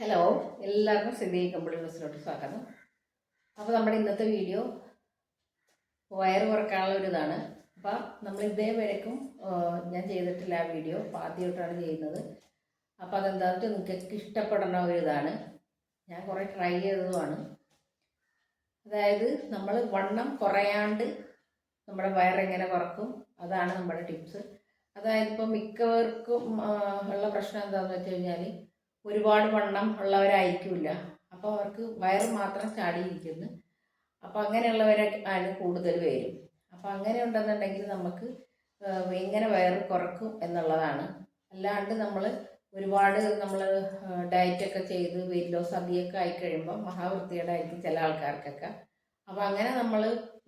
Hello എല്ലാവർക്കും സിദ്ധി കമ്പിളി ന്യൂസിലോട്ട് സ്വാഗതം. അപ്പോൾ നമ്മുടെ ഇന്നത്തെ വീഡിയോ വയറ് കുറക്കാനുള്ള ഒരു ഇതാണ്. അപ്പോൾ നമ്മൾ ഇതേവരേക്കും ഞാൻ ചെയ്തിട്ടില്ല ആ വീഡിയോ അപ്പോൾ ആദ്യമായിട്ടാണ് ചെയ്യുന്നത്. അപ്പോൾ അതെന്താണെന്ന് വെച്ചാൽ നിങ്ങൾക്ക് ഇഷ്ടപ്പെടുന്ന ഒരു ഇതാണ്. ഞാൻ കുറേ ട്രൈ ചെയ്തതുമാണ്. അതായത് നമ്മൾ വണ്ണം കുറയാണ്ട് നമ്മുടെ വയറെങ്ങനെ കുറക്കും അതാണ് നമ്മുടെ ടിപ്സ് അതായത് ഇപ്പോൾ മിക്കവർക്കും ഉള്ള പ്രശ്നം എന്താണെന്ന് വെച്ച് കഴിഞ്ഞാൽ ഒരുപാട് വണ്ണം ഉള്ളവരായിരിക്കില്ല. അപ്പോൾ അവർക്ക് വയറ് മാത്രം ചാടിയിരിക്കുന്നു. അപ്പോൾ അങ്ങനെയുള്ളവരെ ആണ് കൂടുതൽ വരും അപ്പോൾ അങ്ങനെ ഉണ്ടെന്നുണ്ടെങ്കിൽ നമുക്ക് എങ്ങനെ വയറ് കുറക്കും എന്നുള്ളതാണ്. അല്ലാണ്ട് നമ്മൾ ഒരുപാട് നമ്മൾ ഡയറ്റൊക്കെ ചെയ്ത് വെയിറ്റ് ലോസ് അധികമൊക്കെ ആയിക്കഴിയുമ്പോൾ മഹാവൃത്തികേടായിരിക്കും ചില ആൾക്കാർക്കൊക്കെ. അപ്പോൾ അങ്ങനെ നമ്മൾ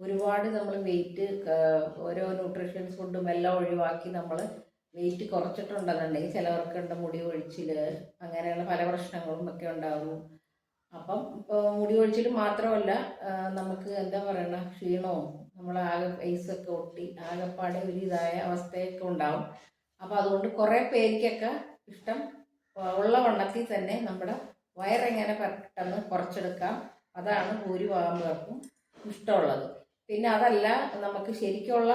ഒരുപാട് നമ്മൾ വെയിറ്റ് ഓരോ ന്യൂട്രീഷൻ ഫുഡും എല്ലാം ഒഴിവാക്കി നമ്മൾ വെയിറ്റ് കുറച്ചിട്ടുണ്ടെന്നുണ്ടെങ്കിൽ ചിലവർക്കുണ്ട് മുടി ഒഴിച്ചിൽ അങ്ങനെയുള്ള പല പ്രശ്നങ്ങളും ഒക്കെ ഉണ്ടാകും. അപ്പം മുടി ഒഴിച്ചിൽ മാത്രമല്ല നമുക്ക് എന്താ പറയണ ക്ഷീണവും നമ്മൾ ആകെ ഫേസൊക്കെ ഒട്ടി ആകെപ്പാടെ ഒരു ഇതായ അവസ്ഥയൊക്കെ ഉണ്ടാവും. അപ്പോൾ അതുകൊണ്ട് കുറേ പേർക്കൊക്കെ ഇഷ്ടം ഉള്ള വണ്ണത്തിൽ തന്നെ നമ്മുടെ വയറെങ്ങനെ പെട്ടെന്ന് കുറച്ചെടുക്കാം അതാണ് ഭൂരിഭാഗം പേർക്കും ഇഷ്ടമുള്ളത്. പിന്നെ അതല്ല നമുക്ക് ശരിക്കുള്ള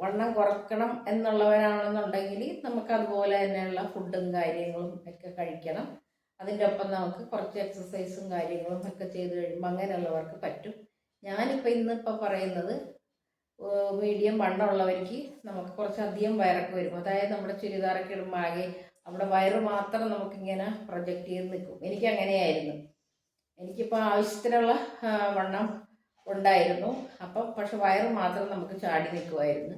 വണ്ണം കുറക്കണം എന്നുള്ളവരാണെന്നുണ്ടെങ്കിൽ നമുക്ക് അതുപോലെ തന്നെയുള്ള ഫുഡും കാര്യങ്ങളും ഒക്കെ കഴിക്കണം. അതിന്റെ ഒപ്പം നമുക്ക് കുറച്ച് എക്സസൈസും കാര്യങ്ങളും ഒക്കെ ചെയ്ത് കഴിയുമ്പോൾ അങ്ങനെയുള്ളവർക്ക് പറ്റും. ഞാനിപ്പോൾ ഇന്നിപ്പോൾ പറയുന്നത് മീഡിയം വണ്ണമുള്ളവർക്ക് നമുക്ക് കുറച്ച് അധികം വയറൊക്കെ വരും. അതായത് നമ്മുടെ ചുരിദാറൊക്കെ ഇടുമ്പോൾ ആകെ നമ്മുടെ വയറ് മാത്രം നമുക്കിങ്ങനെ പ്രൊജക്റ്റ് ചെയ്ത് നിൽക്കും. എനിക്ക് അങ്ങനെയായിരുന്നു എനിക്കിപ്പോൾ ആവശ്യത്തിനുള്ള വണ്ണം ഉണ്ടായിരുന്നു. അപ്പം പക്ഷെ വയറ് മാത്രം നമുക്ക് ചാടി നിൽക്കുമായിരുന്നു.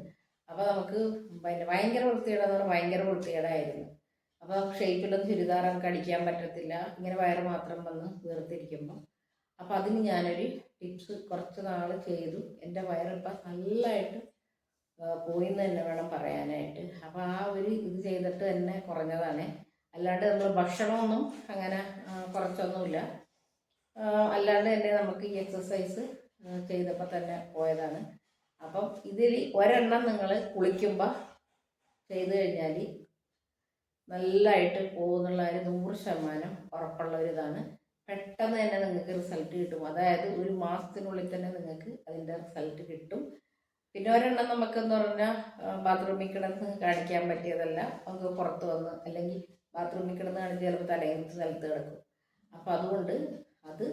അപ്പോൾ നമുക്ക് പിന്നെ ഭയങ്കര വൃത്തികേടെന്ന് പറഞ്ഞാൽ ഭയങ്കര വൃത്തികേടായിരുന്നു. അപ്പോൾ ഷേപ്പിലൊന്നും ചുരിദാർ നമുക്ക് അടിക്കാൻ പറ്റത്തില്ല. ഇങ്ങനെ വയറ് മാത്രം വന്ന് വീർത്തിരിക്കുമ്പോൾ അപ്പോൾ അതിന് ഞാനൊരു ടിപ്സ് കുറച്ച് നാൾ ചെയ്തു. എന്റെ വയറിപ്പം നല്ലതായിട്ട് പോയി എന്ന് തന്നെ വേണം പറയാനായിട്ട്. അപ്പോൾ ആ ഒരു ഇത് ചെയ്തിട്ട് തന്നെ കുറഞ്ഞതാണ്. അല്ലാണ്ട് നമ്മൾ ഭക്ഷണമൊന്നും അങ്ങനെ കുറച്ചൊന്നുമില്ല. അല്ലാണ്ട് തന്നെ നമുക്ക് ഈ എക്സസൈസ് ചെയ്തപ്പോൾ തന്നെ പോയതാണ്. അപ്പം ഇതിൽ ഒരെണ്ണം നിങ്ങൾ കുളിക്കുമ്പോൾ ചെയ്തു കഴിഞ്ഞാൽ നല്ലതായിട്ട് പോകുന്നുള്ള ഒരു നൂറ് ശതമാനം ഉറപ്പുള്ള ഒരു ഇതാണ്. പെട്ടെന്ന് തന്നെ നിങ്ങൾക്ക് റിസൾട്ട് കിട്ടും. അതായത് ഒരു മാസത്തിനുള്ളിൽ തന്നെ നിങ്ങൾക്ക് അതിന്റെ റിസൾട്ട് കിട്ടും. പിന്നെ ഒരെണ്ണം നമുക്കെന്ന് പറഞ്ഞാൽ ബാത്റൂമിൽ കിടന്ന് കാണിക്കാൻ പറ്റിയതല്ല. നമുക്ക് പുറത്ത് വന്ന് അല്ലെങ്കിൽ ബാത്റൂമിൽ കിടന്ന് കാണിച്ച് ചിലപ്പോൾ തലേന്ന് സ്ഥലത്ത് കിടക്കും. അപ്പോൾ അതുകൊണ്ട് അത്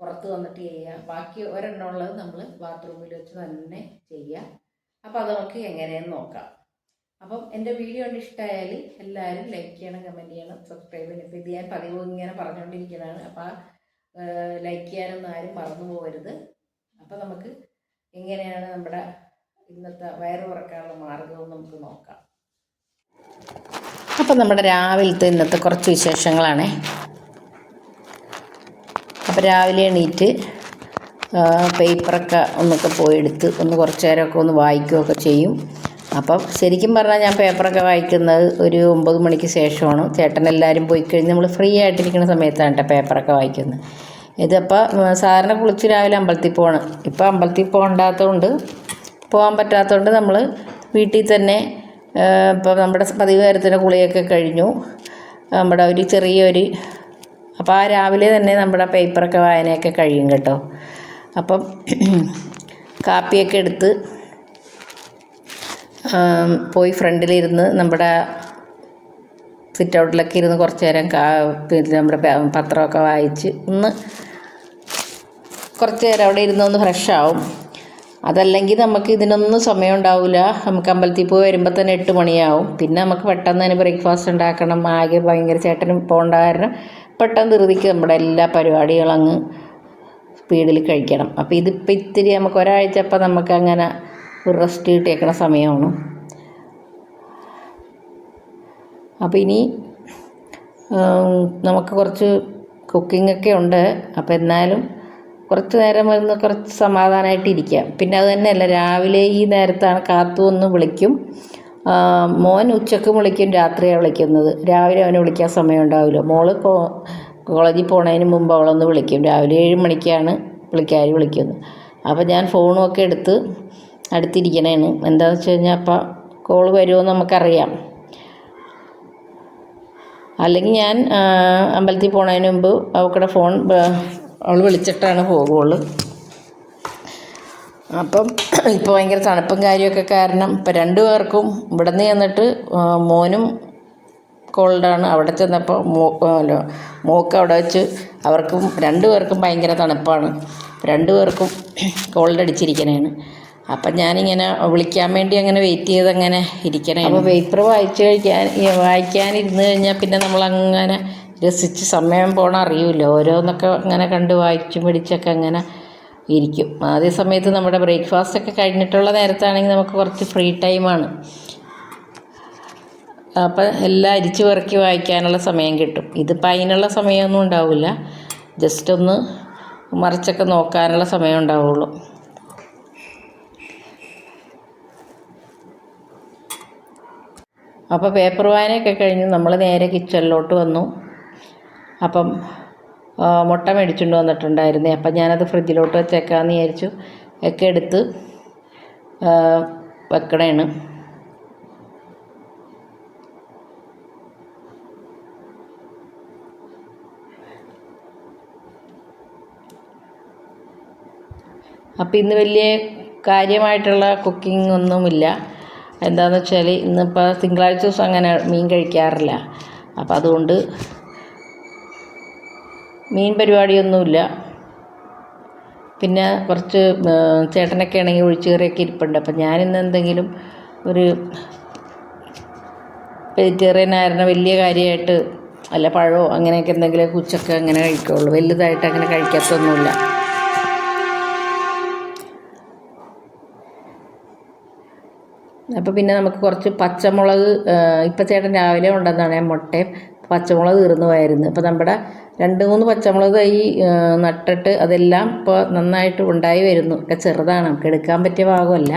പുറത്ത് വന്നിട്ട് ചെയ്യുക ബാക്കി ഒരെണ്ണം ഉള്ളത് നമ്മൾ ബാത്റൂമിൽ വെച്ച് തന്നെ ചെയ്യുക അപ്പോൾ അത് നമുക്ക് എങ്ങനെയെന്ന് നോക്കാം. അപ്പം എന്റെ വീഡിയോ കണ്ട് ഇഷ്ടമായാൽ എല്ലാവരും ലൈക്ക് ചെയ്യണം കമന്റ് ചെയ്യണം സബ്സ്ക്രൈബ് ചെയ്യണം. ഇപ്പോൾ ഇത് ഞാൻ പതിവ് ഇങ്ങനെ പറഞ്ഞുകൊണ്ടിരിക്കുന്നതാണ് അപ്പോൾ ലൈക്ക് ചെയ്യാനൊന്നും ആരും മറന്നു പോകരുത്. അപ്പോൾ നമുക്ക് എങ്ങനെയാണ് നമ്മുടെ ഇന്നത്തെ വയറ് കുറക്കാനുള്ള മാർഗവും നമുക്ക് നോക്കാം. അപ്പം നമ്മുടെ രാവിലത്തെ ഇന്നത്തെ കുറച്ച് വിശേഷങ്ങളാണേ. അപ്പോൾ രാവിലെ എണീറ്റ് പേപ്പറൊക്കെ ഒന്നൊക്കെ പോയി എടുത്ത് ഒന്ന് കുറച്ച് നേരമൊക്കെ ഒന്ന് വായിക്കുകയൊക്കെ ചെയ്യും. അപ്പം ശരിക്കും പറഞ്ഞാൽ ഞാൻ പേപ്പറൊക്കെ വായിക്കുന്നത് ഒരു ഒമ്പത് മണിക്ക് ശേഷമാണ്. ചേട്ടൻ എല്ലാവരും പോയി കഴിഞ്ഞ് നമ്മൾ ഫ്രീ ആയിട്ടിരിക്കുന്ന സമയത്താണ് കേട്ടോ പേപ്പറൊക്കെ വായിക്കുന്നത്. ഇതിപ്പോൾ സാധാരണ കുളിച്ച് രാവിലെ അമ്പലത്തിൽ പോകണം ഇപ്പോൾ അമ്പലത്തിൽ പോകണ്ടാത്തതുകൊണ്ട് പോകാൻ പറ്റാത്തതുകൊണ്ട് നമ്മൾ വീട്ടിൽ തന്നെ ഇപ്പോൾ നമ്മുടെ പതിവ് തരത്തിന്റെ കുളിയൊക്കെ കഴിഞ്ഞു. നമ്മുടെ ഒരു ചെറിയൊരു അപ്പോൾ ആ രാവിലെ തന്നെ നമ്മുടെ പേപ്പറൊക്കെ വായനയൊക്കെ കഴിയും കേട്ടോ. അപ്പം കാപ്പിയൊക്കെ എടുത്ത് പോയി ഫ്രണ്ടിലിരുന്ന് നമ്മുടെ സിറ്റ് ഔട്ടിലൊക്കെ ഇരുന്ന് കുറച്ച് നേരം കാ നമ്മുടെ പത്രമൊക്കെ വായിച്ച് ഒന്ന് കുറച്ച് നേരം അവിടെ ഇരുന്ന് ഒന്ന് ഫ്രഷ് ആവും. അതല്ലെങ്കിൽ നമുക്ക് ഇതിനൊന്നും സമയം ഉണ്ടാവില്ല നമുക്ക് അമ്പലത്തിൽ പോയി വരുമ്പോൾ തന്നെ എട്ട് മണിയാവും. പിന്നെ നമുക്ക് പെട്ടെന്ന് തന്നെ ബ്രേക്ക്ഫാസ്റ്റ് ഉണ്ടാക്കണം. ആകെ ഭയങ്കര ചേട്ടനും പോകേണ്ട കാരണം പെട്ടെന്ന് ധൃതിക്ക് നമ്മുടെ എല്ലാ പരിപാടികളും അങ്ങ് സ്പീഡിൽ കഴിക്കണം. അപ്പോൾ ഇതിപ്പോൾ ഇത്തിരി നമുക്ക് ഒരാഴ്ച അപ്പം നമുക്ക് അങ്ങനെ ഒരു റെസ്റ്റ് കിട്ടിയേക്കണ സമയമാണ്. അപ്പോൾ ഇനി നമുക്ക് കുറച്ച് കുക്കിംഗ് ഒക്കെ ഉണ്ട്. അപ്പോൾ എന്നാലും കുറച്ച് നേരം ഒന്ന് കുറച്ച് സമാധാനമായിട്ട് ഇരിക്കാം. പിന്നെ അത് തന്നെയല്ല രാവിലെ ഈ നേരത്താണ് കാത്തു ഒന്ന് വിളിക്കും. മോൻ ഉച്ചയ്ക്ക് വിളിക്കും രാത്രിയാണ് വിളിക്കുന്നത്. രാവിലെ അവനെ വിളിക്കാൻ സമയം ഉണ്ടാവില്ല മോൾ കോളേജിൽ പോണതിന് മുമ്പ് അവളൊന്ന് വിളിക്കും. രാവിലെ ഏഴ് മണിക്കാണ് വിളിക്കാർ വിളിക്കുന്നത്. അപ്പോൾ ഞാൻ ഫോണും ഒക്കെ എടുത്ത് അടുത്തിരിക്കണേന് എന്താണെന്ന് വെച്ച് കഴിഞ്ഞാൽ അപ്പം കോൾ വരുമോ നമുക്കറിയാം. അല്ലെങ്കിൽ ഞാൻ അമ്പലത്തിൽ പോണതിന് മുമ്പ് അവക്കടെ ഫോൺ അവൾ വിളിച്ചിട്ടാണ് പോകുള്ളൂ അപ്പം ഇപ്പോൾ ഭയങ്കര തണുപ്പും കാര്യമൊക്കെ കാരണം ഇപ്പം രണ്ടു പേർക്കും ഇവിടെ നിന്ന് ചെന്നിട്ട് മോനും കോൾഡാണ് അവിടെ ചെന്നപ്പോൾ മോ മോക്ക് അവിടെ വെച്ച് അവർക്കും രണ്ടു പേർക്കും ഭയങ്കര തണുപ്പാണ്. രണ്ടു പേർക്കും കോൾഡ് അടിച്ചിരിക്കണേണ്. അപ്പം ഞാനിങ്ങനെ വിളിക്കാൻ വേണ്ടി അങ്ങനെ വെയിറ്റ് ചെയ്ത് അങ്ങനെ ഇരിക്കണേ അപ്പോൾ പേപ്പർ വായിച്ച് കഴിക്കാൻ വായിക്കാനിരുന്ന് കഴിഞ്ഞാൽ പിന്നെ നമ്മളങ്ങനെ രസിച്ച് സമയം പോണ അറിയില്ല. ഓരോന്നൊക്കെ അങ്ങനെ കണ്ട് വായിച്ചും പിടിച്ചൊക്കെ അങ്ങനെ ഇരിക്കും. അതേ സമയത്ത് നമ്മുടെ ബ്രേക്ക്ഫാസ്റ്റ് ഒക്കെ കഴിഞ്ഞിട്ടുള്ള നേരത്താണെങ്കിൽ നമുക്ക് കുറച്ച് ഫ്രീ ടൈമാണ് അപ്പം എല്ലാം അരിച്ചു പെറുക്കി വായിക്കാനുള്ള സമയം കിട്ടും. ഇതിപ്പോൾ അതിനുള്ള സമയമൊന്നും ഉണ്ടാവില്ല. ജസ്റ്റ് ഒന്ന് മറിച്ചൊക്കെ നോക്കാനുള്ള സമയം ഉണ്ടാവുള്ളൂ. അപ്പോൾ പേപ്പർ വായനയൊക്കെ കഴിഞ്ഞ് നമ്മൾ നേരെ കിച്ചണിലോട്ട് വന്നു. അപ്പം മുട്ട മേടിച്ചുകൊണ്ട് വന്നിട്ടുണ്ടായിരുന്നേ. അപ്പം ഞാനത് ഫ്രിഡ്ജിലോട്ട് വെച്ചേക്കാമെന്ന് വിചാരിച്ചു. ഒക്കെ എടുത്ത് വെക്കണേണ്. അപ്പം ഇന്ന് വലിയ കാര്യമായിട്ടുള്ള കുക്കിംഗ് ഒന്നുമില്ല. എന്താണെന്ന് വെച്ചാൽ ഇന്നിപ്പോൾ തിങ്കളാഴ്ച ദിവസം അങ്ങനെ മീൻ കഴിക്കാറില്ല. അപ്പം അതുകൊണ്ട് മീൻ പരിപാടിയൊന്നുമില്ല. പിന്നെ കുറച്ച് ചേട്ടനൊക്കെ ആണെങ്കിൽ ഒഴിച്ചുകറിയൊക്കെ ഇരിപ്പുണ്ട്. അപ്പം ഞാനിന്ന് എന്തെങ്കിലും ഒരു വെജിറ്റേറിയൻ ആയിരുന്ന വലിയ കാര്യമായിട്ട് അല്ല പഴമോ അങ്ങനെയൊക്കെ എന്തെങ്കിലും കുച്ചൊക്കെ അങ്ങനെ കഴിക്കുള്ളൂ. വലുതായിട്ട് അങ്ങനെ കഴിക്കാത്തൊന്നുമില്ല. അപ്പോൾ പിന്നെ നമുക്ക് കുറച്ച് പച്ചമുളക് ഇപ്പം ചേട്ടൻ രാവിലെ കൊണ്ടുവന്നാണ് മുട്ടയും പച്ചമുളക് തീർന്നു പോയായിരുന്നു. അപ്പോൾ നമ്മുടെ രണ്ട് മൂന്ന് പച്ചമുളക് തൈ നട്ടിട്ട് അതെല്ലാം ഇപ്പോൾ നന്നായിട്ട് ഉണ്ടായി വരുന്നു. ഒക്കെ ചെറുതാണ്. നമുക്ക് എടുക്കാൻ പറ്റിയ ഭാഗമല്ല.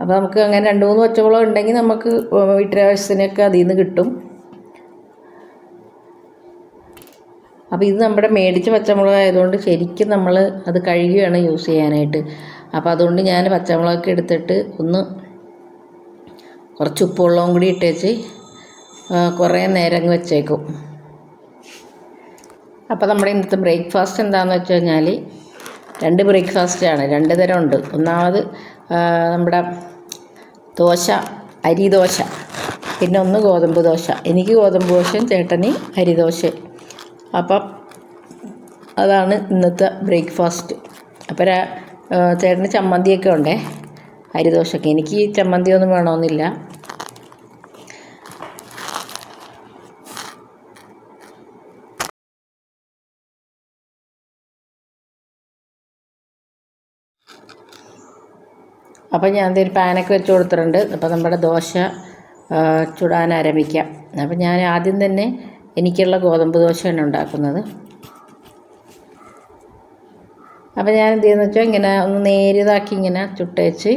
അപ്പോൾ നമുക്ക് അങ്ങനെ രണ്ട് മൂന്ന് പച്ചമുളക് ഉണ്ടെങ്കിൽ നമുക്ക് വീട്ടിലാവശ്യത്തിനൊക്കെ അതിൽ നിന്ന് കിട്ടും. അപ്പോൾ ഇത് നമ്മുടെ മേടിച്ച പച്ചമുളക് ആയതുകൊണ്ട് ശരിക്കും നമ്മൾ അത് കഴുകിയാണ് യൂസ് ചെയ്യാനായിട്ട്. അപ്പോൾ അതുകൊണ്ട് ഞാൻ പച്ചമുളകൊക്കെ എടുത്തിട്ട് ഒന്ന് കുറച്ച് ഉപ്പുവെള്ളവും കൂടി ഇട്ടേച്ച് കുറേ നേരം വെച്ചേക്കും. അപ്പോൾ നമ്മുടെ ഇന്നത്തെ ബ്രേക്ക്ഫാസ്റ്റ് എന്താണെന്ന് വെച്ച് കഴിഞ്ഞാൽ രണ്ട് ബ്രേക്ക്ഫാസ്റ്റാണ് രണ്ട് തരം ഉണ്ട്. ഒന്നാമത് നമ്മുടെ ദോശ അരി ദോശ. പിന്നെ ഒന്ന് ഗോതമ്പ് ദോശ. എനിക്ക് ഗോതമ്പ് ദോശയും ചേട്ടന് അരിദോശയും അപ്പം അതാണ് ഇന്നത്തെ ബ്രേക്ക്ഫാസ്റ്റ്. അപ്പോൾ രാ- ചേട്ടന് ചമ്മന്തിയൊക്കെ ഉണ്ടേ? അരിദോശയ്ക്ക് എനിക്ക് ചമ്മന്തി ഒന്നും വേണമെന്നില്ല. അപ്പോൾ ഞാൻ ഒരു പാനൊക്കെ വെച്ച് കൊടുത്തിട്ടുണ്ട്. അപ്പോൾ നമ്മുടെ ദോശ ചുടാൻ ആരംഭിക്കാം. അപ്പോൾ ഞാൻ ആദ്യം തന്നെ എനിക്കുള്ള ഗോതമ്പ് ദോശയാണ് ഉണ്ടാക്കുന്നത്. അപ്പോൾ ഞാൻ എന്ത് ചെയ്യുന്നു വെച്ചാൽ ഇങ്ങനെ ഒന്ന് നേരിയതാക്കി ഇങ്ങനെ ചുട്ടേച്ച്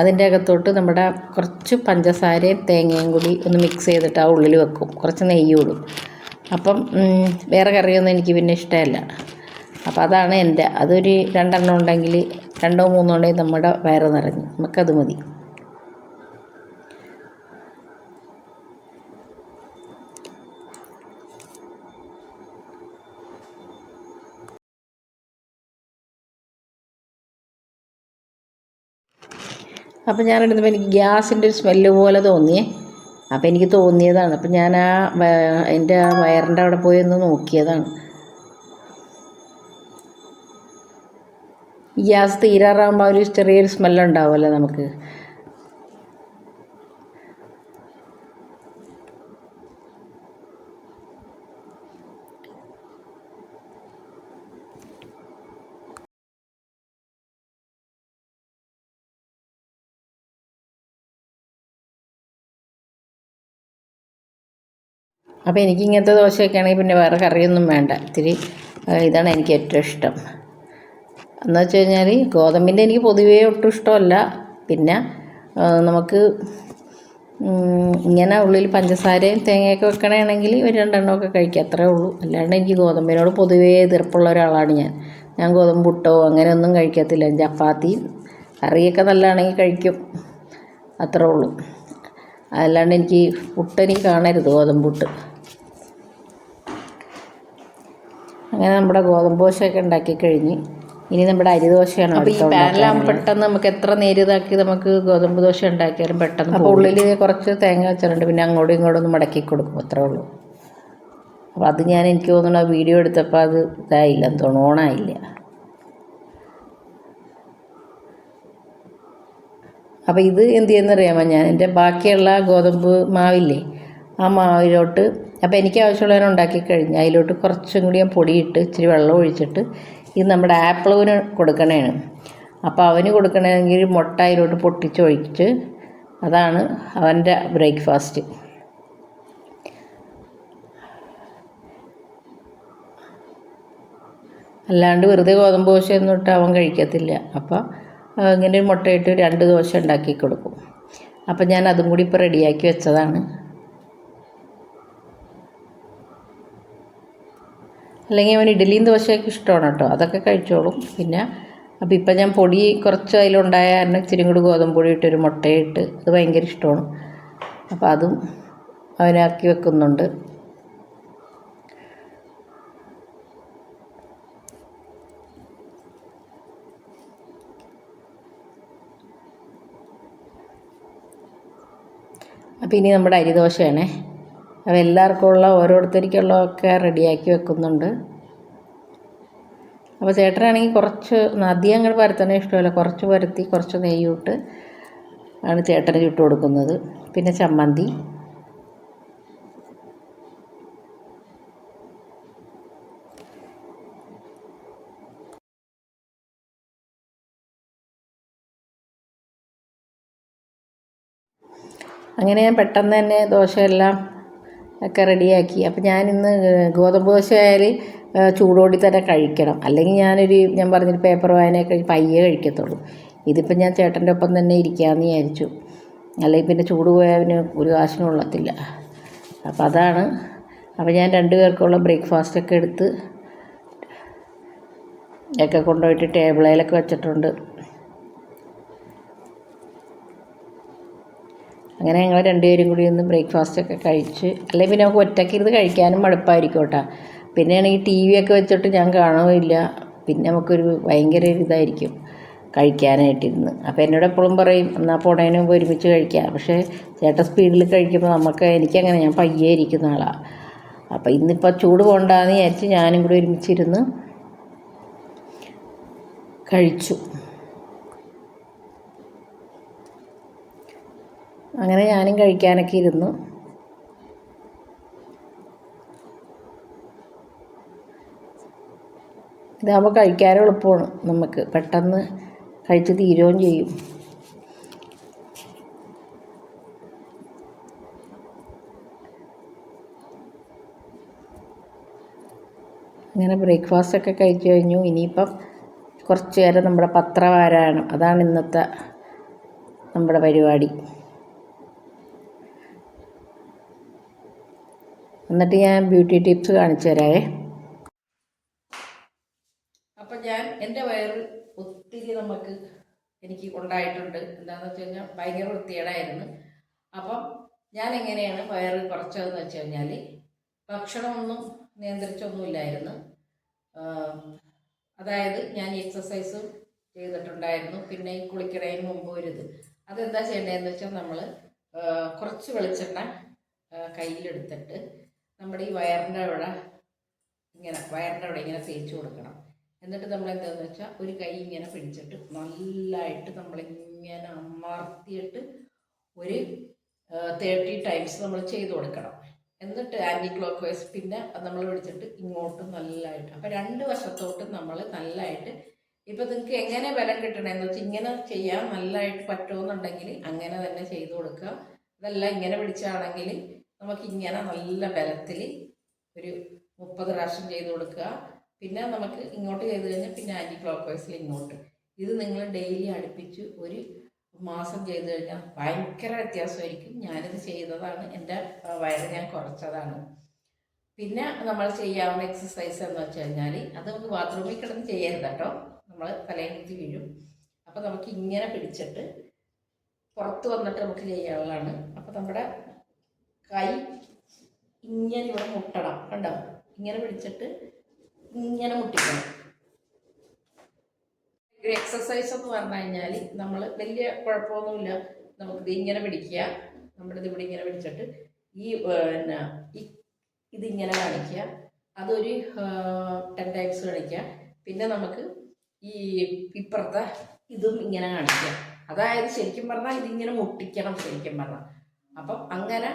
അതിന്റെ അകത്തോട്ട് നമ്മുടെ കുറച്ച് പഞ്ചസാരയും തേങ്ങയും കൂടി ഒന്ന് മിക്സ് ചെയ്തിട്ട് ആ ഉള്ളിൽ വെക്കും. കുറച്ച് നെയ്യ് ഇടും. അപ്പം വേറെ കറിയൊന്നും എനിക്ക് പിന്നെ ഇഷ്ടമല്ല. അപ്പോൾ അതാണ് എന്റെ. അതൊരു രണ്ടെണ്ണം ഉണ്ടെങ്കിൽ രണ്ടോ മൂന്നോ ഉണ്ടെങ്കിൽ നമ്മുടെ വയറ് നിറഞ്ഞു. നമുക്കത് മതി. അപ്പം ഞാൻ എടുത്തപ്പോൾ എനിക്ക് ഗ്യാസിന്റെ ഒരു സ്മെല്ല് പോലെ തോന്നിയേ. അപ്പോൾ എനിക്ക് തോന്നിയതാണ്. അപ്പം ഞാൻ ആ എന്റെ ആ വയറിന്റെ അവിടെ പോയി ഒന്ന് നോക്കിയതാണ്. ഗ്യാസ് തീരാറാകുമ്പോൾ ഒരു ചെറിയൊരു സ്മെല്ലുണ്ടാവുമല്ലോ നമുക്ക്. അപ്പോൾ എനിക്ക് ഇങ്ങനത്തെ ദോശയൊക്കെ ആണെങ്കിൽ പിന്നെ വേറെ കറിയൊന്നും വേണ്ട. ഇത്തിരി ഇതാണ് എനിക്ക് ഏറ്റവും ഇഷ്ടം. എന്ന് വെച്ച് കഴിഞ്ഞാൽ ഗോതമ്പിന്റെ എനിക്ക് പൊതുവേ ഒട്ടും ഇഷ്ടമല്ല. പിന്നെ നമുക്ക് ഇങ്ങനെ ഉള്ളിൽ പഞ്ചസാരയും തേങ്ങയൊക്കെ വെക്കണമെങ്കിൽ ഒരു രണ്ടെണ്ണമൊക്കെ കഴിക്കുക അത്രേ ഉള്ളൂ. അല്ലാണ്ട് എനിക്ക് ഗോതമ്പിനോട് പൊതുവേ എതിർപ്പുള്ള ഒരാളാണ് ഞാൻ. ഞാൻ ഗോതമ്പ് പുട്ടോ അങ്ങനെയൊന്നും കഴിക്കത്തില്ല. ചപ്പാത്തി കറിയൊക്കെ നല്ലതാണെങ്കിൽ കഴിക്കും അത്രേ ഉള്ളൂ. അല്ലാണ്ട് എനിക്ക് പുട്ടെനിക്ക് കാണരുത് ഗോതമ്പ് പുട്ട്. അങ്ങനെ നമ്മുടെ ഗോതമ്പ് ദോശയൊക്കെ ഉണ്ടാക്കി കഴിഞ്ഞ് ഇനി നമ്മുടെ അരിദോശയാണ് അപ്പോൾ ഈ പാനിലാകുമ്പോൾ പെട്ടെന്ന് നമുക്ക് എത്ര നേരിയതാക്കി നമുക്ക് ഗോതമ്പ് ദോശ ഉണ്ടാക്കിയാലും പെട്ടെന്ന് അപ്പോൾ ഉള്ളിൽ കുറച്ച് തേങ്ങ വെച്ചിട്ടുണ്ട്. പിന്നെ അങ്ങോട്ടും ഇങ്ങോട്ടും ഒന്ന് മടക്കി കൊടുക്കും. അത്രേ ഉള്ളൂ. അപ്പോൾ അത് ഞാൻ എനിക്ക് തോന്നുന്നു ആ വീഡിയോ എടുത്തപ്പോൾ അത് ഇതായില്ല. തോന്നുന്നു ഓണായില്ല. അപ്പോൾ ഇത് എന്ത് ചെയ്യുന്നറിയാമോ ഞാൻ എന്റെ ബാക്കിയുള്ള ഗോതമ്പ് മാവില്ലേ ആ മാവിലോട്ട് അപ്പോൾ എനിക്ക് ആവശ്യമുള്ളതിനെ ഉണ്ടാക്കി കഴിഞ്ഞ് അതിലോട്ട് കുറച്ചും കൂടി ഞാൻ പൊടിയിട്ട് ഇച്ചിരി വെള്ളം ഒഴിച്ചിട്ട് ഇത് നമ്മുടെ ആപ്പിളവിന് കൊടുക്കണേണ്. അപ്പോൾ അവന് കൊടുക്കണമെങ്കിൽ മുട്ട അതിലോട്ട് പൊട്ടിച്ചൊഴിച്ച് അതാണ് അവന്റെ ബ്രേക്ക്ഫാസ്റ്റ്. അല്ലാണ്ട് വെറുതെ ഗോതമ്പ് ദോശ ഇട്ട് അവൻ കഴിക്കത്തില്ല. അപ്പോൾ ഇങ്ങനെ ഒരു മുട്ടയിട്ട് രണ്ട് ദോശ ഉണ്ടാക്കി കൊടുക്കും. അപ്പം ഞാൻ അതും കൂടി ഇപ്പോൾ റെഡിയാക്കി വെച്ചതാണ്. അല്ലെങ്കിൽ അവൻ ഇഡ്ഡലിയും ദോശയൊക്കെ ഇഷ്ടമാണ് കേട്ടോ. അതൊക്കെ കഴിച്ചോളും. പിന്നെ അപ്പോൾ ഇപ്പം ഞാൻ പൊടി കുറച്ച് അതിലുണ്ടായ കാരണം ഇച്ചിരി കൂടി ഗോതമ്പ് പൊടി ഇട്ട് ഒരു മുട്ടയിട്ട് അത് ഭയങ്കര ഇഷ്ടമാണ്. അപ്പോൾ അതും അവനാക്കി വെക്കുന്നുണ്ട്. അപ്പോൾ ഇനി നമ്മുടെ അരിദോശയാണേ അപ്പോൾ എല്ലാവർക്കും ഉള്ള ഓരോരുത്തർക്കുള്ളതൊക്കെ റെഡിയാക്കി വെക്കുന്നുണ്ട്. അപ്പോൾ ചേട്ടനാണെങ്കിൽ കുറച്ച് അധികം അങ്ങോട്ട് പരത്തണ ഇഷ്ടമല്ല. കുറച്ച് പരത്തി കുറച്ച് നെയ്യൂട്ട് ആണ് ചേട്ടന് ചുട്ട് കൊടുക്കുന്നത്. പിന്നെ ചമ്മന്തി. അങ്ങനെ ഞാൻ പെട്ടെന്ന് തന്നെ ദോശയെല്ലാം ഒക്കെ റെഡിയാക്കി. അപ്പം ഞാനിന്ന് ഗോതമ്പ് ദോശ ആയാൽ ചൂടോടി തന്നെ കഴിക്കണം. അല്ലെങ്കിൽ ഞാനൊരു ഞാൻ പറഞ്ഞൊരു പേപ്പർ വായനയൊക്കെ പയ്യെ കഴിക്കത്തുള്ളൂ. ഇതിപ്പോൾ ഞാൻ ചേട്ടന്റെ ഒപ്പം തന്നെ ഇരിക്കാമെന്ന് വിചാരിച്ചു. അല്ലെങ്കിൽ പിന്നെ ചൂട് പോയാൽ ഒരു കാശിനും കൊള്ളത്തില്ല. അപ്പം അതാണ്. അപ്പോൾ ഞാൻ രണ്ട് പേർക്കുള്ള ബ്രേക്ക്ഫാസ്റ്റ് ഒക്കെ എടുത്ത് ഒക്കെ കൊണ്ടുപോയിട്ട് ടേബിളിലൊക്കെ വെച്ചിട്ടുണ്ട്. അങ്ങനെ ഞങ്ങൾ രണ്ടുപേരും കൂടി ഒന്ന് ബ്രേക്ക്ഫാസ്റ്റ് ഒക്കെ കഴിച്ച് അല്ലെങ്കിൽ പിന്നെ നമുക്ക് ഒറ്റയ്ക്ക് ഇരുന്ന് കഴിക്കാനും മടുപ്പായിരിക്കും കേട്ടോ. പിന്നെയാണെങ്കിൽ ടി വി ഒക്കെ വെച്ചിട്ട് ഞാൻ കാണുകയില്ല. പിന്നെ നമുക്കൊരു ഭയങ്കര ഇതായിരിക്കും കഴിക്കാനായിട്ടിരുന്ന്. അപ്പോൾ എന്നോട് എപ്പോഴും പറയും എന്നാൽ പോണേനും മുമ്പ് ഒരുമിച്ച് കഴിക്കാം. പക്ഷേ ചേട്ട സ്പീഡിൽ കഴിക്കുമ്പോൾ നമുക്ക് എനിക്കങ്ങനെ ഞാൻ പയ്യെ ഇരിക്കുന്ന ആളാണ് അപ്പോൾ ഇന്നിപ്പോൾ ചൂട് പോകണ്ടെന്ന് വിചാരിച്ച് ഞാനും കൂടി ഒരുമിച്ചിരുന്ന് കഴിച്ചു. അങ്ങനെ ഞാനും കഴിക്കാനൊക്കെ ഇരുന്നു. ഇതാകുമ്പോൾ കഴിക്കാനും എളുപ്പമാണ് നമുക്ക്. പെട്ടെന്ന് കഴിച്ച് തീരുകയും ചെയ്യും. അങ്ങനെ ബ്രേക്ക്ഫാസ്റ്റ് ഒക്കെ കഴിച്ചു കഴിഞ്ഞു. ഇനിയിപ്പം കുറച്ച് നേരം നമ്മുടെ പത്രവാരായണം അതാണ് ഇന്നത്തെ നമ്മുടെ പരിപാടി. എന്നിട്ട് ഞാൻ ബ്യൂട്ടി ടിപ്സ് കാണിച്ചു തരാവേ. അപ്പം ഞാൻ എന്റെ വയറ് ഒത്തിരി നമുക്ക് എനിക്ക് ഉണ്ടായിട്ടുണ്ട്. എന്താണെന്ന് വെച്ച് കഴിഞ്ഞാൽ ഭയങ്കര വൃത്തികേടായിരുന്നു. അപ്പം ഞാൻ എങ്ങനെയാണ് വയറ് കുറച്ചതെന്ന് വെച്ച് കഴിഞ്ഞാൽ ഭക്ഷണമൊന്നും നിയന്ത്രിച്ചൊന്നുമില്ലായിരുന്നു. അതായത് ഞാൻ എക്സസൈസും ചെയ്തിട്ടുണ്ടായിരുന്നു. പിന്നെ ഈ കുളിക്കണതിന് മുമ്പ് ഒരു ഇത്. അതെന്താ ചെയ്യേണ്ടതെന്ന് വെച്ചാൽ നമ്മൾ കുറച്ച് വെളിച്ചെണ്ണ കയ്യിലെടുത്തിട്ട് നമ്മുടെ ഈ വയറിന്റെ അവിടെ ഇങ്ങനെ വയറിന്റെ അവിടെ ഇങ്ങനെ തേച്ച് കൊടുക്കണം. എന്നിട്ട് നമ്മൾ എന്താണെന്ന് വെച്ചാൽ ഒരു കൈ ഇങ്ങനെ പിടിച്ചിട്ട് നല്ലതായിട്ട് നമ്മളിങ്ങനെ അമർത്തിയിട്ട് ഒരു തേർട്ടി ടൈംസ് നമ്മൾ ചെയ്ത് കൊടുക്കണം. എന്നിട്ട് ആന്റി ക്ലോക്ക് വൈസ് പിന്നെ നമ്മൾ പിടിച്ചിട്ട് ഇങ്ങോട്ടും നല്ലതായിട്ട് അപ്പം രണ്ട് വശത്തോട്ടും നമ്മൾ നല്ലതായിട്ട് ഇപ്പം നിങ്ങൾക്ക് എങ്ങനെ ബലം കിട്ടണമെന്ന് വെച്ചാൽ ഇങ്ങനെ ചെയ്യാൻ നല്ലതായിട്ട് പറ്റുമെന്നുണ്ടെങ്കിൽ അങ്ങനെ തന്നെ ചെയ്ത് കൊടുക്കുക. അതല്ല ഇങ്ങനെ പിടിച്ചാണെങ്കിൽ നമുക്ക് ഇങ്ങനെ നല്ല ബലത്തിൽ ഒരു മുപ്പത് പ്രാവശ്യം ചെയ്ത് കൊടുക്കുക. പിന്നെ നമുക്ക് ഇങ്ങോട്ട് ചെയ്ത് കഴിഞ്ഞാൽ പിന്നെ ആന്റി ക്ലോക്ക് വൈസിൽ ഇങ്ങോട്ട്. ഇത് നിങ്ങൾ ഡെയിലി അടുപ്പിച്ച് ഒരു മാസം ചെയ്ത് കഴിഞ്ഞാൽ ഭയങ്കര വ്യത്യാസമായിരിക്കും. ഞാനിത് ചെയ്തതാണ്. എന്റെ വയറ് ഞാൻ കുറച്ചതാണ്. പിന്നെ നമ്മൾ ചെയ്യാവുന്ന എക്സസൈസ് എന്ന് വെച്ച് കഴിഞ്ഞാൽ അത് നമുക്ക് ബാത്റൂമിൽ കിടന്ന് ചെയ്യരുത് കേട്ടോ. നമ്മൾ തലയും കുത്തി വീഴും. അപ്പോൾ നമുക്ക് ഇങ്ങനെ പിടിച്ചിട്ട് പുറത്ത് വന്നിട്ട് നമുക്ക് ചെയ്യാനുള്ളതാണ് അപ്പോൾ നമ്മുടെ കൈ ഇങ്ങനെ ഇവിടെ മുട്ടണം കണ്ടോ? ഇങ്ങനെ പിടിച്ചിട്ട് ഇങ്ങനെ മുട്ടിക്കണം. ഒരു എക്സസൈസ് എന്ന് പറഞ്ഞു കഴിഞ്ഞാൽ നമ്മൾ വലിയ കുഴപ്പമൊന്നുമില്ല. നമുക്കിത് ഇങ്ങനെ പിടിക്കുക. നമ്മളിത് ഇവിടെ ഇങ്ങനെ പിടിച്ചിട്ട് ഈ പിന്നെ ഇതിങ്ങനെ കാണിക്കുക. അതൊരു ടെൻ ടൈംസ് കാണിക്കുക. പിന്നെ നമുക്ക് ഈ ഇപ്പുറത്തെ ഇതും ഇങ്ങനെ കാണിക്കുക. അതായത് ശരിക്കും പറഞ്ഞാൽ ഇതിങ്ങനെ മുട്ടിക്കണം ശരിക്കും പറഞ്ഞാൽ അപ്പം അങ്ങനെ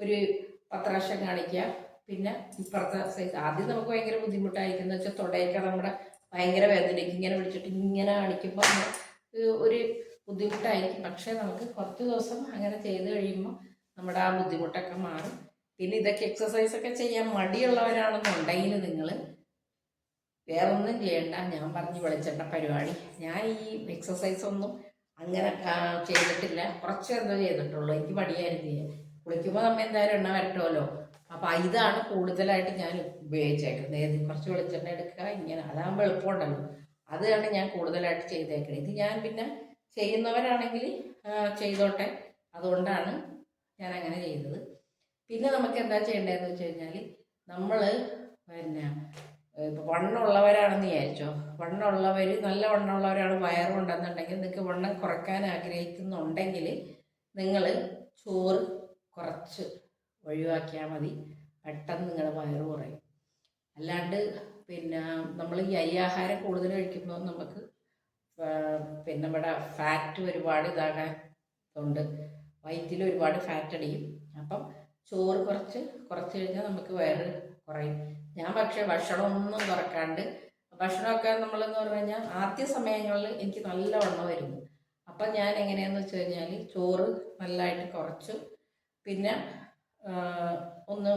ഒരു പത്രാശം കാണിക്കുക. പിന്നെ ഇപ്പുറത്തെ സൈസ് ആദ്യം നമുക്ക് ഭയങ്കര ബുദ്ധിമുട്ടായിരിക്കും. എന്ന് വെച്ചാൽ തുടയൊക്കെ നമ്മുടെ ഭയങ്കര വേദനയ്ക്ക് ഇങ്ങനെ പിടിച്ചിട്ട് ഇങ്ങനെ കാണിക്കുമ്പോൾ ഒരു ബുദ്ധിമുട്ടായിരിക്കും. പക്ഷേ നമുക്ക് കുറച്ച് ദിവസം അങ്ങനെ ചെയ്ത് കഴിയുമ്പോൾ നമ്മുടെ ആ ബുദ്ധിമുട്ടൊക്കെ മാറും. പിന്നെ ഇതൊക്കെ എക്സസൈസ് ഒക്കെ ചെയ്യാൻ മടിയുള്ളവരാണെന്നുണ്ടെങ്കിൽ നിങ്ങൾ വേറൊന്നും ചെയ്യണ്ട. ഞാൻ പറഞ്ഞു വിളിച്ചേണ്ട പരിപാടി. ഞാൻ ഈ എക്സസൈസ് ഒന്നും അങ്ങനെ ചെയ്തിട്ടില്ല. കുറച്ച് എന്തോ ചെയ്തിട്ടുള്ളൂ. എനിക്ക് മടിയായിരുന്നു. ചെയ്യാൻ കുളിക്കുമ്പോൾ നമ്മൾ എന്തായാലും എണ്ണ വരട്ടുമല്ലോ അപ്പം ഇതാണ് കൂടുതലായിട്ട് ഞാൻ ഉപയോഗിച്ചേക്കുന്നത്. ഏത് കുറച്ച് വെളിച്ചെണ്ണ എടുക്കുക ഇങ്ങനെ. അതാകുമ്പോൾ എളുപ്പമുണ്ടല്ലോ. അതാണ് ഞാൻ കൂടുതലായിട്ട് ചെയ്തേക്കുന്നത് ഇത് ഞാൻ പിന്നെ ചെയ്യുന്നവരാണെങ്കിൽ ചെയ്തോട്ടെ. അതുകൊണ്ടാണ് ഞാൻ അങ്ങനെ ചെയ്തത്. പിന്നെ നമുക്ക് എന്താ ചെയ്യേണ്ടതെന്ന് വെച്ച് കഴിഞ്ഞാൽ നമ്മൾ പിന്നെ വണ്ണമുള്ളവരാണെന്ന് വിചാരിച്ചോ. വണ്ണമുള്ളവർ നല്ല വണ്ണമുള്ളവരാണ് വയറുണ്ടെന്നുണ്ടെങ്കിൽ നിങ്ങൾക്ക് വണ്ണം കുറയ്ക്കാൻ ആഗ്രഹിക്കുന്നുണ്ടെങ്കിൽ നിങ്ങൾ ചോറ് കുറച്ച് ഒഴിവാക്കിയാൽ മതി. പെട്ടെന്ന് നിങ്ങളുടെ വയറ് കുറയും. അല്ലാണ്ട് പിന്നെ നമ്മൾ ഈ അരിയാഹാരം കൂടുതൽ കഴിക്കുമ്പോൾ നമുക്ക് പിന്നെ നമ്മുടെ ഫാറ്റ് ഒരുപാട് ഇതാകാൻ ഉണ്ട് വയറ്റിൽ ഒരുപാട് ഫാറ്റ് അടിയും. അപ്പം ചോറ് കുറച്ച് കുറച്ച് കഴിഞ്ഞാൽ നമുക്ക് വയറ് കുറയും. ഞാൻ പക്ഷേ ഭക്ഷണമൊന്നും കുറക്കാണ്ട് ഭക്ഷണമൊക്കെ നമ്മളെന്ന് പറഞ്ഞു കഴിഞ്ഞാൽ ആദ്യ സമയങ്ങളിൽ എനിക്ക് നല്ല വണ്ണം വരുന്നു. അപ്പം ഞാൻ എങ്ങനെയാണെന്ന് വെച്ച് കഴിഞ്ഞാൽ ചോറ് നല്ലതായിട്ട് കുറച്ചു പിന്നെ ഒന്ന്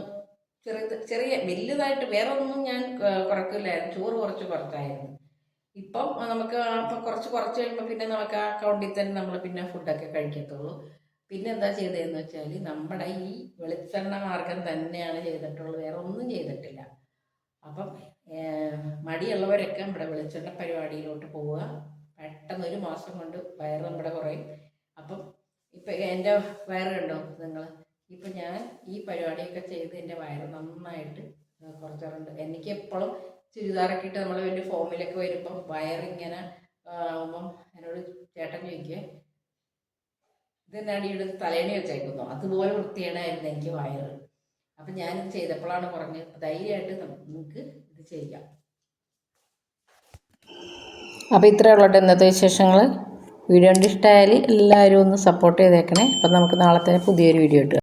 ചെറുത് ചെറിയ വലുതായിട്ട് വേറെ ഒന്നും ഞാൻ കുറക്കില്ലായിരുന്നു ചോറ് കുറച്ച് കുറച്ചായിരുന്നു ഇപ്പം നമുക്ക് അപ്പം കുറച്ച് കുറച്ച് കഴിയുമ്പോൾ പിന്നെ നമുക്ക് ആ അക്കൗണ്ടിൽ തന്നെ നമ്മൾ പിന്നെ ഫുഡൊക്കെ കഴിക്കത്തുള്ളൂ. പിന്നെ എന്താ ചെയ്തതെന്ന് വെച്ചാൽ നമ്മുടെ ഈ വെളിച്ചെണ്ണ മാർഗം തന്നെയാണ് ചെയ്തിട്ടുള്ളത്. വേറെ ഒന്നും ചെയ്തിട്ടില്ല. അപ്പം മടിയുള്ളവരൊക്കെ നമ്മുടെ വെളിച്ചെണ്ണ പരിപാടിയിലോട്ട് പോവുക. പെട്ടെന്ന് ഒരു മാസം കൊണ്ട് വയറ് നമ്മുടെ കുറയും. അപ്പം ഇപ്പം എന്റെ വയറ് കണ്ടോ നിങ്ങൾ ഇപ്പം ഞാൻ ഈ പരിപാടിയൊക്കെ ചെയ്ത് എന്റെ വയറ് നന്നായിട്ട് കുറച്ചാറുണ്ട്. എനിക്ക് എപ്പോഴും ചുരിദാറൊക്കെ ഇട്ട് നമ്മൾ വലിയ ഫോമിലൊക്കെ വരുമ്പം വയറിങ്ങനെ ആവുമ്പം എന്നോട് ചേട്ടൻ ചോദിക്കുക ഇതെന്നാണ് ഇവിടെ തലേണി വെച്ചേക്കുന്നു? അതുപോലെ വൃത്തികേടായിരുന്നു എനിക്ക് വയറ്. അപ്പം ഞാനിത് ചെയ്തപ്പോഴാണ് പറഞ്ഞ് ധൈര്യമായിട്ട് നമുക്ക് ഇത് ചെയ്യാം. അപ്പോൾ ഇത്രയേ ഉള്ളൂ ഇന്നത്തെ വിശേഷങ്ങൾ വീഡിയോ കണ്ട് ഇഷ്ടമായാൽ എല്ലാവരും ഒന്ന് സപ്പോർട്ട് ചെയ്തേക്കണേ. അപ്പം നമുക്ക് നാളെ തന്നെ പുതിയൊരു വീഡിയോ ഇട്ട്